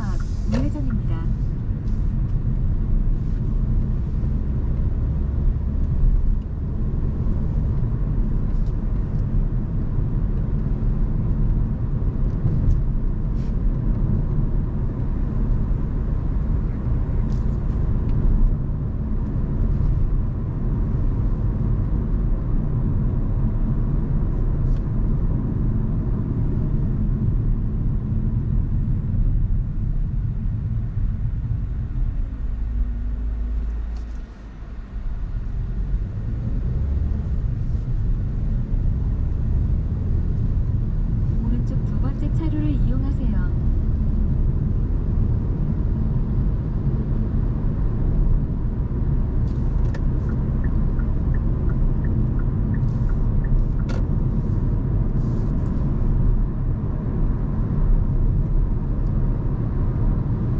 God. 차로를 이용하세요.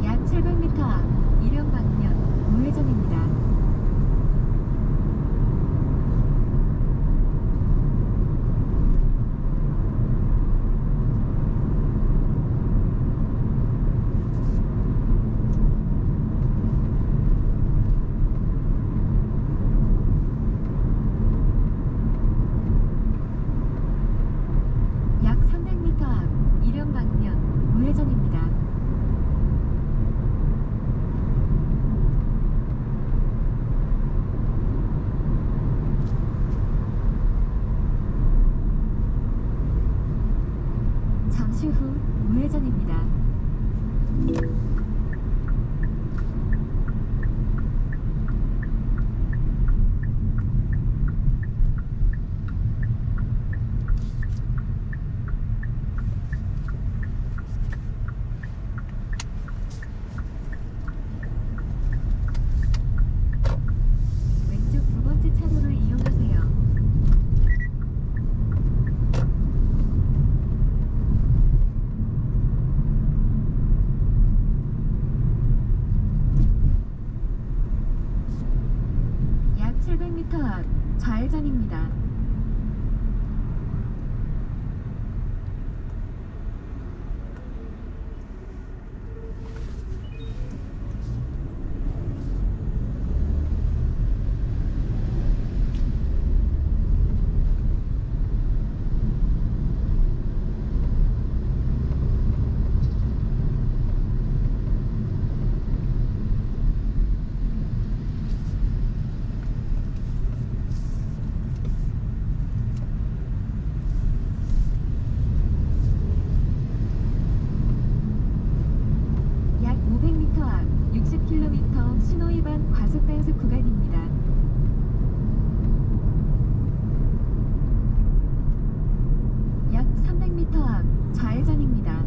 약 700m 앞 일형방면 우회전입니다. 입니다. 과속 단속 구간입니다. 약 300m 앞 좌회전입니다.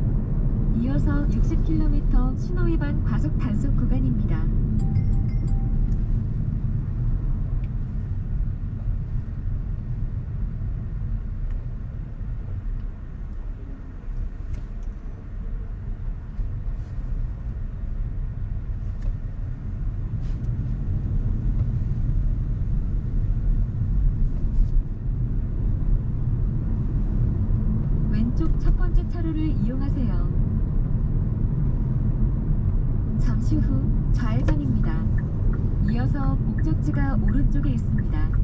이어서 60km 신호 위반 과속 단속 구간입니다. 차로를 이용하세요. 잠시 후 좌회전입니다. 이어서 목적지가 오른쪽에 있습니다.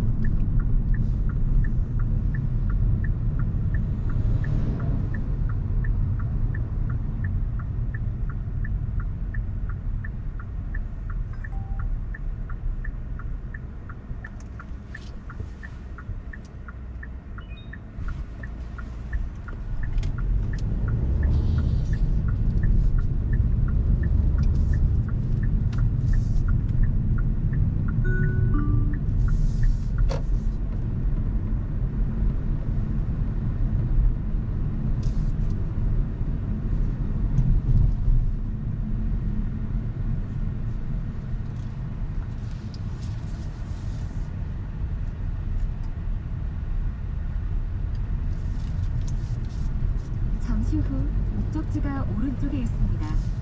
잠시 후 목적지가 오른쪽에 있습니다.